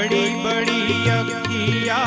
बड़ी बड़ी अखिया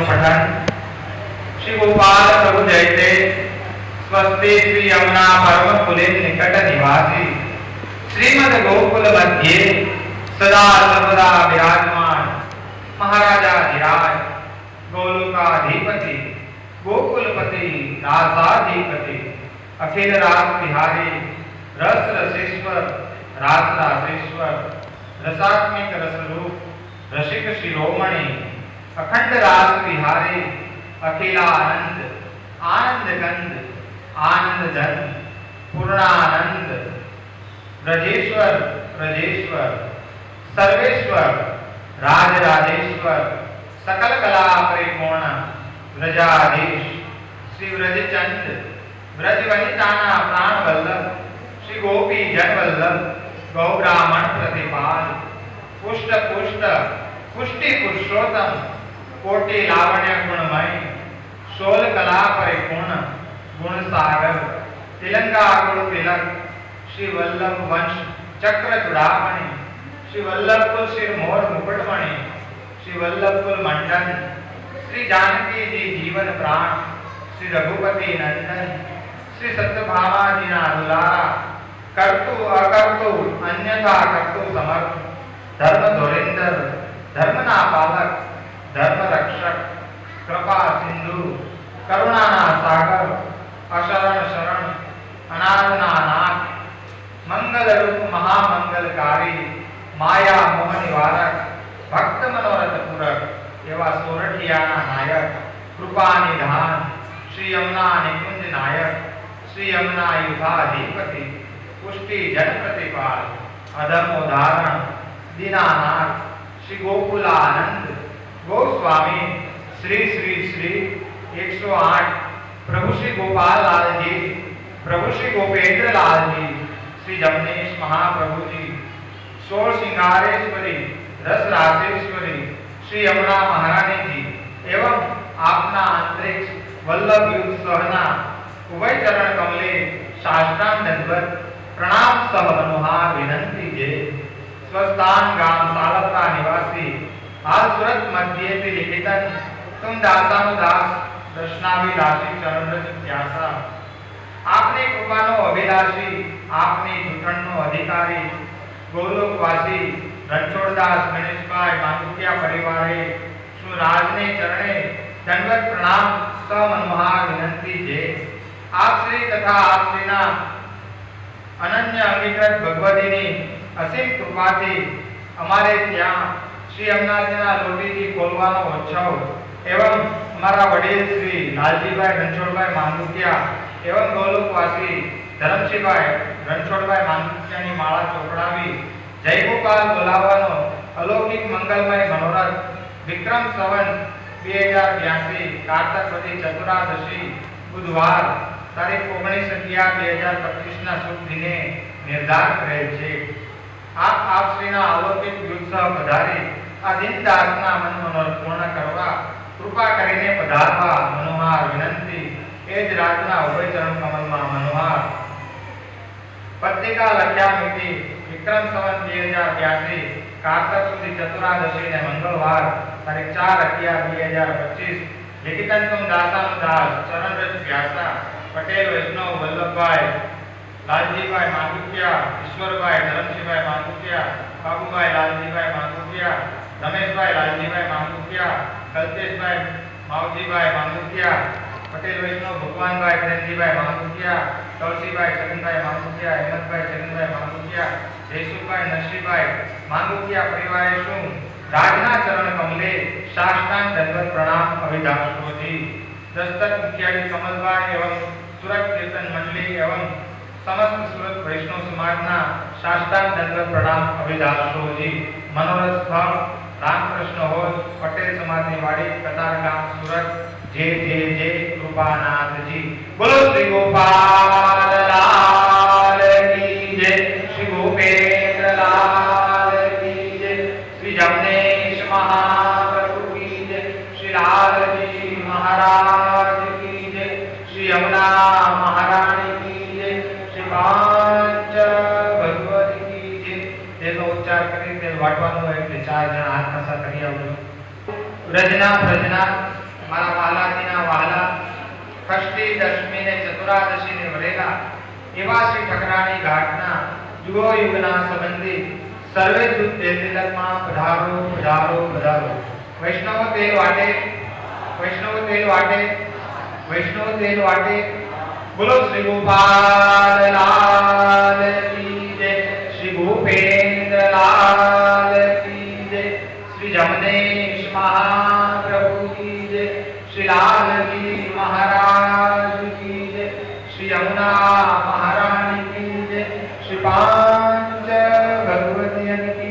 તેમનું પઠન. શ્રી ગોપાલ પ્રભુ જય તે સ્વસ્તિ શ્રી યમુના પરમ કુલે નિકટ નિવાસી. શ્રીમદ ગોકુલ મધ્યે સદા સર્વદા વિરાજમાન મહારાજા ધીરાજ, ગોલુકાધિપતિ, ગોકુલપતિ રાસાધિપતિ અખિલ રાસ બિહારી રસ રસેશ્વર રાસ રાસેશ્વર રસાત્મિક રસરૂપ, રસિક શિરોમણી અખંડ રાગ વિહારે, અખિલા આનંદ આનંદ ગંધ, આનંદ ધન, પૂર્ણાનંદ, રજેશ્વર રજેશ્વર, સર્વેશ્વર, રાજ રાજેશ્વર, સકલ કલા પરિપૂર્ણ, વ્રજાધીશ, શ્રી વ્રજચંદ વ્રજ વનિતાના પ્રાણ વલ્લભ, શ્રી ગોપી જન વલ્લભ, ગૌ બ્રાહ્મણ પ્રતિપાલ, પુષ્ટ પુષ્ટ, પુષ્ટિ પુરુષોત્તમ कोटि लावण्य गुणमय शोल कला परिपूर्ण गुण सागर तिलंगा गुण तिलक श्री वल्लभ वंश चक्र चुड़ामणि श्री वल्लभ कुल सिर मोर मुकुटमणि श्री वल्लभ कुल मंडन श्री जानकी जी जीवन प्राण श्री रघुपति नंदन श्री सत्यभामा जी ना दुलारा कर्तु अकर्तु अन्यथा कर्तु समर्थ धर्म धुरिंदर धर्म ना पालक ધર્મ રક્ષક કૃપા સિંધુ કરુણાના સાગર અશરણ શરણ અનાદના નાથ મંગલરૂપ મહામંગલકારી માયા મોહ નિવારક ભક્ત મનોરથ પૂરક એવા સોરઠિયાના નાયક કૃપાની ધાન શ્રી યમુના નિકુંજ નાયક શ્રી યમુના યુધાધિપતિ પુષ્ટિ જનપ્રતિપાલ અધમોદાહરણ દિનાનાથ શ્રી ગોકુલાનંદ ગોસ્વામી શ્રી શ્રી શ્રી એકસો આઠ પ્રભુ શ્રી ગોપાલલાલજી, પ્રભુ શ્રી ગોપેન્દ્રલાલજી, શ્રી જમનેશ મહાપ્રભુજી, સોળ સિંગારેશ્વરી રસ રાજેશ્વરી, શ્રી યમુના મહારાણીજી એવમ આપના આંતરિક વલ્લભ યુગ સહના ઉભય ચરણ કમલે શાસ્ત્રાં દંડવત પ્રણામ સહ મનોહા વિનંતી જે સ્વસ્થાન ગામ સાલપરા નિવાસી હાલ સુરત મધ્યે નિકેતન ઉત્તમ દાતાનો દાસ દર્શનાવી રાશિ ચરણ ત્યાસા આપની કૃપાનો અભિલાષી, આપની જૂઠણનો અધિકારી ગૌરવવાસી રણછોડદાસ, ગણેશભાઈ માંગુકિયા પરિવારે સુરાજને ચરણે દંડવત પ્રણામ, સમનોહાર વિનંતી છે? આપ શ્રી તથા આપ શ્રીના અનન્ય અંગીકૃત ભગવતીની અસીમ કૃપાથી અમારે ત્યાં શ્રી અમનાથના લોટીથી ખોલવાનો ઉત્સવ એવં અમારા વડીલ શ્રી લાલજીભાઈ રણછોડભાઈ માંગુકિયા એવં ગૌલોકવાસી ધરમસિંહભાઈ રણછોડભાઈ માંગુકિયાની માળા ચોપડાવી, જયગોપાલ બોલાવવાનો અલૌકિક મંગલમય મનોરથ, વિક્રમ સવન બે હજાર બ્યાસી, કારતક વધી ચતુરાદશી, બુધવાર તારીખ ઓગણીસ અગિયાર બે હજાર પચીસના શુભ દિને નિર્ધાર કરેલ છે. આપ આપશ્રીના અલૌકિક ઉત્સવ પધારી આ દીનદાસના મન મનોરથ પૂર્ણ કરવા, કૃપા કરીને પધારવા, મનોહાર વિનંતી. એ જ રાતના ઉભય ચરણ કમલમાં મનોહાર. પત્રિકા લખ્યા મિતિ વિક્રમ સંવત બે હજાર બ્યાસી કારતક સુધી ચતુરાદશી ને મંગળવાર, તારીખ ચાર અગિયાર બે હજાર પચીસ લિખિતન દાસાનું દાસ ચરણરજ વ્યાસા, પટેલ, વૈષ્ણવ, વલ્લભભાઈ, લાલજીભાઈ માંગુકિયા ઈશ્વરભાઈ, ધરમસિંહભાઈ માંગુકિયા બાબુભાઈ, લાલજીભાઈ માંગુકિયા રમેશભાઈ લાલજીભાઈ માંગુકિયા કલ્પેશભાઈ માવજીભાઈ માંગુકિયા પટેલ વૈષ્ણવ, ભગવાનભાઈ પ્રેમજીભાઈ માંગુકિયા તળસીભાઈ ચરણભાઈ માંગુકિયા હેમંતભાઈ ચરણભાઈ માંગુકિયા જયસુભાઈ નરસિંહભાઈ માંગુકિયા પરિવારે શું? રાજના ચરણ કમલે સાષ્ટાંગ દંડવત પ્રણામ અભિધામશ્રોજી દસ્તક મુખિયાજી કમલભાઈ એવં સુરત કીર્તન મંડળી એવં સમસ્ત સુરત વૈષ્ણવ સમાજના સાષ્ટાંગ દંડવત પ્રણામ અભિધામશ્રોજી મનોરથ સ્થળ રામકૃષ્ણ હોય પટેલ સમાજની વાડી કતારગામ સુરત. જય જે જે કૃપાનાથજી. બોલો શ્રી ગોપાલ ઉચ્ચાર કરી તે વાટવાનું હોય એટલે ચાર જણા હાથ પાસા કરી આવજો વ્રજના પ્રજના મારા વાલાજીના વાલા, ષષ્ઠી, દશમી ને ચતુરાદશી ને વરેલા એવા શ્રી ઠકરાણી ઘાટના યુગો યુગના સંબંધી, સર્વે દૂત પધારો પધારો પધારો. વૈષ્ણવ તેલ વાટે, વૈષ્ણવ તેલ વાટે, વૈષ્ણવ તેલ વાટે. બોલો શ્રી ગોપાલ લાલ શ્રી ભૂપેન્દ્ર લાલ કી જય શ્રી જમનેશ મહાપ્રભુ કી જય શ્રી લાલજી મહારાજ કી જય શ્રી યમુના મહારાણી કી જય શ્રી પાંચ ભગવતી કી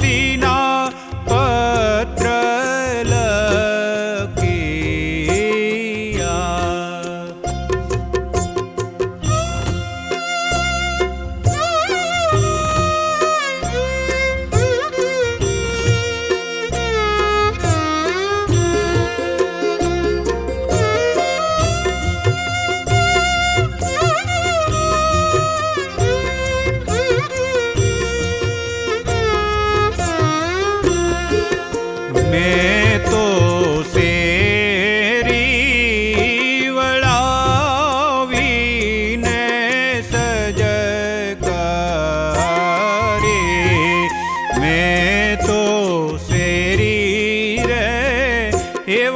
Athena. એ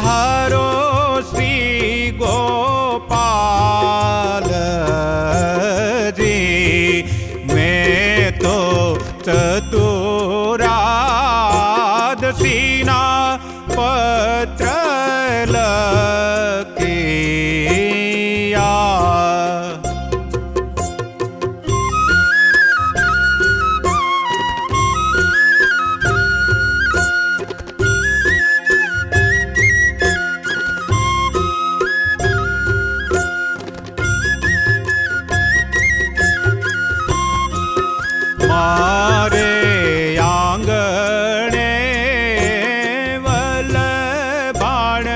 Heart. வாழ